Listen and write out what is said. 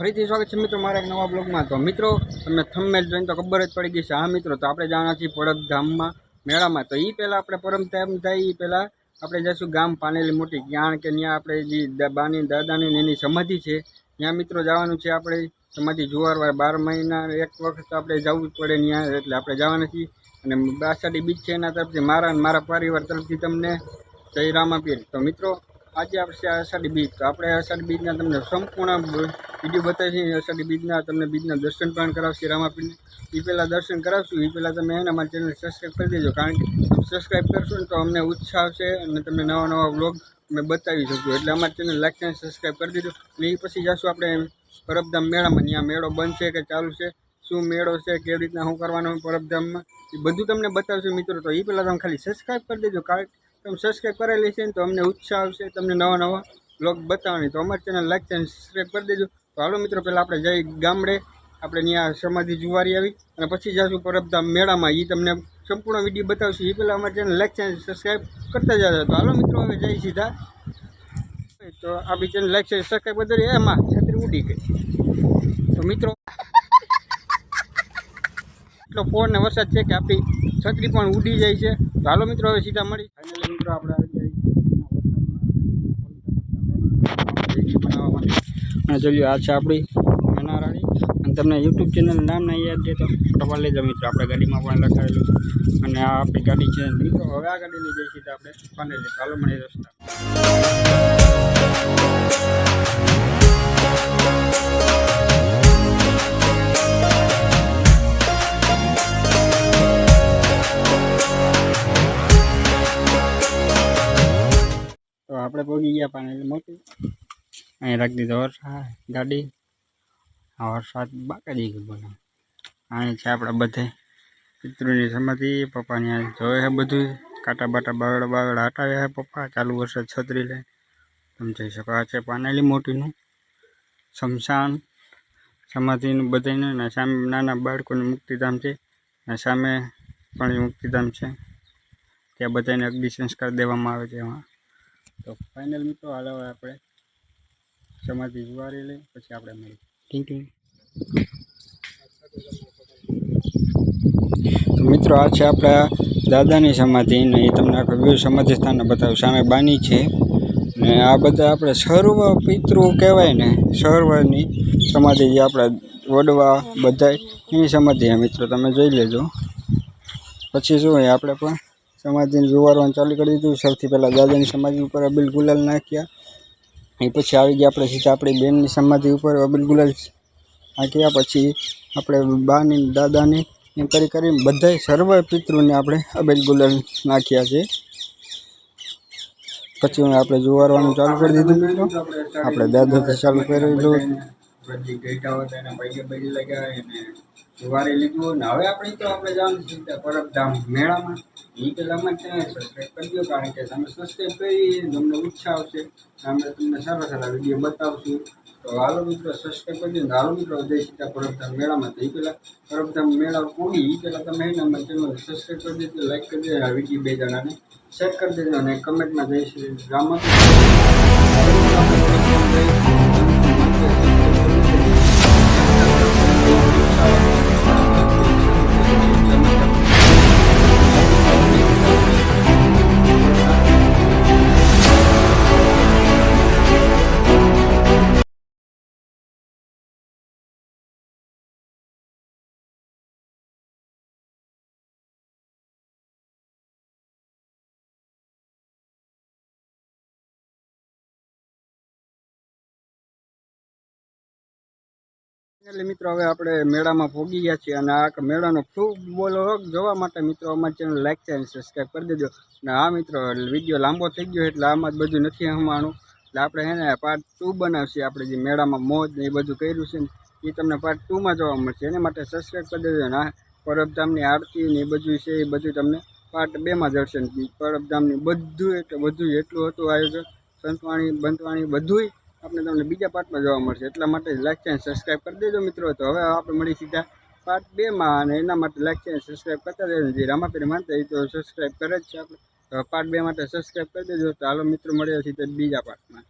ફરીથી સ્વાગત છે મિત્રો મારા એક નવા બ્લોગમાં. તો મિત્રો, તમને થંબમેલ જોઈને તો ખબર જ પડી ગઈ છે. હા મિત્રો, તો આપણે જવાના છીએ પડબધામમાં મેળામાં. તો એ પહેલાં આપણે પરમધામ થાય એ પહેલાં આપણે જઈશું ગામ પાનેલી મોટી. કારણ કે ત્યાં આપણે જે બાની દાદાની એની સમાધિ છે. ત્યાં મિત્રો જવાનું છે આપણે સમાધિ જોવારવા બાર મહિના, એક વખત આપણે જવું જ પડે ત્યાં એટલે આપણે જવાના છીએ. અને બાસાડી બીચ છે એના તરફથી, મારા અને મારા પરિવાર તરફથી તમને જય રામાપીર. તો મિત્રો આજે આપણે અષાઢી બીજ. તો આપણે અષાઢી બીજના તમને સંપૂર્ણ વીડિયો બતાવીશું. અષાઢી બીજના તમને બીજના દર્શન પણ કરાવશે રામાપીને એ પહેલાં દર્શન કરાવશું. એ પહેલાં તમે એને અમારી ચેનલ સબસ્ક્રાઈબ કરી દેજો. કારણ કે સબસ્ક્રાઈબ કરશો ને તો અમને ઉત્સાહ આવશે અને તમને નવા નવા વ્લોગ અમે બતાવી શકું એટલે અમારી ચેનલ લાઈક અને સબસ્ક્રાઈબ કરી દેજો. અને એ પછી જશું આપણે પરબધામ મેળામાં. ત્યાં મેળો બંધ છે કે ચાલુ છે? શું મેળો છે? કેવી રીતના શું કરવાનું? પરબધામમાં. એ બધું તમને બતાવશું મિત્રો. તો એ પહેલાં તમે ખાલી સબસ્ક્રાઈબ કરી દેજો. કારણ તમે સબસ્ક્રાઈબ કરેલી છે ને તો અમને ઉત્સાહ આવશે, તમને નવા નવા બ્લોગ બતાવવાની. તો અમારી ચેનલ લાઈક ચેનલ સબસ્ક્રાઈબ કરી દેજો. તો હાલો મિત્રો, પહેલાં આપણે જઈ ગામડે. આપણે ત્યાં સમાધિ જુવારી આવી અને પછી જઈશું પરબધામ મેળામાં. એ તમને સંપૂર્ણ વીડિયો બતાવશું. એ પહેલાં અમારી ચેનલ લાઈક ચેનલ સબસ્ક્રાઈબ કરતા જતા તો હાલો મિત્રો, હવે જઈ સીધા. તો આપણી ચેનલ લાઈક ચેનલ સબસ્ક્રાઈબ કરી એમાં છત્રી ઉડી ગઈ. તો મિત્રો એટલો પવન ને વરસાદ છે કે આપણી છત્રી પણ ઉડી જાય છે. તો હાલો મિત્રો હવે સીધા મળી. ફાઇનલી મિત્રો આપણે આવી અને જોઈએ આ છે આપણી નાનારાણી. અને તમને યુટ્યુબ ચેનલ નામ ના યાદ છે તો ખબર લેજો મિત્રો આપણે ગાડીમાં પણ લખાયેલું છે. અને આ આપણી ગાડી છે. મિત્રો હવે આ ગાડી લઈ જઈએ સીધા આપણે ફાઇનલી ચાલો મળી રસ્તા. આપણે પગી ગયા પાણી મોટી. અહીં રાખી દીધો વરસાદ, ગાડી. વરસાદ દઈ ગયું બોલો અહીં છે આપણા બધે પિતૃની સમાધિ, પપ્પાની આ જોવે છે બધું. કાંટા બાટા બાવડા બાવડા હટાવ્યા છે પપ્પા. ચાલુ વરસાદ છત્રી લે તમે જોઈ શકો, આ છે પાનેલી મોટીનું શમશાન. સમાધિનું બધાને ને સામે નાના બાળકોનું મુક્તિધામ છે. અને સામે પણ મુક્તિધામ છે. ત્યાં બધાને અગ્નિ સંસ્કાર દેવામાં આવે છે એમાં. તો ફાઇનલ મિત્રો હાલ હવે આપણે સમાધિ ઉવારી લઈ પછી આપણે મળીએ. થેન્ક યુ તો મિત્રો આ છે આપણા દાદાની સમાધિ ને એ તમને આખું વ્યૂ સમાધિ સ્થાનને બતાવ્યું સામે બાની છે. ને આ બધા આપણે સર્વ પિતૃ કહેવાય ને સર્વની સમાધિ જે આપણા વડવા બધાય એની સમાધિ મિત્રો તમે જોઈ લેજો. પછી જોઈએ આપણે પણ સમાધિને જુવારવાનું ચાલુ કરી દીધું. સૌથી પહેલાં દાદાની સમાધિ ઉપર અબિલ ગુલાલ નાખ્યા. એ પછી આવી ગયા આપણે સીધા આપણી બેનની સમાધિ ઉપર અબિલ ગુલાલ નાખ્યા. પછી આપણે બાની, દાદાની એમ કરી કરીને બધાય સર્વ પિતૃને આપણે અબિલ ગુલાલ નાખ્યા છે. પછી આપણે જોવારવાનું ચાલુ કરી દીધું. આપણે દાદાથી ચાલુ કરેલું બધી ગઈટા હોય પૈકે પૈકી લગાવે અને સુવારી લીધું ને હવે આપણે તો આપણે જવાનું છે પરબધામ મેળામાં. એ પહેલાં અમે સબસ્ક્રાઈબ કરી દો કારણ કે તમે સબસ્ક્રાઈબ કરી તમને ઉત્સાહ આવશે. અમે તમને સારા સારા વીડિયો બતાવશું. તો હાલો મિત્રો સબસ્ક્રાઈબ કરી દો ને હાલો મિત્રો, જય સીતા પરબધામ મેળામાં. તો એ પહેલાં પરબધામ મેળા પૂરી એ પહેલાં તમે એને અમારી ચેનલ સબસ્ક્રાઈબ કરી દેજો લાઈક કરી દેજો, આ વીડિયો બે જણાને શેર કરી દેજો અને કમેન્ટમાં જય શ્રી રામ. એટલે મિત્રો, હવે આપણે મેળામાં ભોગી ગયા છીએ અને આ મેળાનો ખૂબ બોલો જોવા માટે મિત્રો, અમારી ચેનલ લાઈક છે અને સબસ્ક્રાઈબ કરી દેજો. અને આ મિત્રો વીડિયો લાંબો થઈ ગયો એટલે આમાં જ બધું નથી હમવાનું એટલે આપણે હે ને પાર્ટ ટુ બનાવશે, આપણે જે મેળામાં મોજ ને એ બધું કર્યું છે ને, એ તમને પાર્ટ ટુમાં જોવા મળશે. એના માટે સબસ્ક્રાઈબ કરી દેજો અને પરબધામની આરતી ને એ બધું છે એ બધું તમને પાર્ટ બેમાં દર્શન પરબધામની બધું એટલે બધું એટલું હતું આયોજન, સંતવાણી, બંતવાણી બધુંય આપણે તમને બીજા પાર્ટમાં જોવા મળશે. એટલા માટે લાઈક છે સબસ્ક્રાઈબ કરી દેજો મિત્રો. તો હવે આપણે મળી સીધા પાર્ટ બેમાં અને એના માટે લાઈક છે સબસ્ક્રાઈબ કરતા દેજો જે રામાપીર માનતા એ તો સબસ્ક્રાઈબ કરે જ છે આપણે. પાર્ટ બે માટે સબસ્ક્રાઈબ કરી દેજો. તો હાલો મિત્રો મળ્યા સીધા બીજા પાર્ટમાં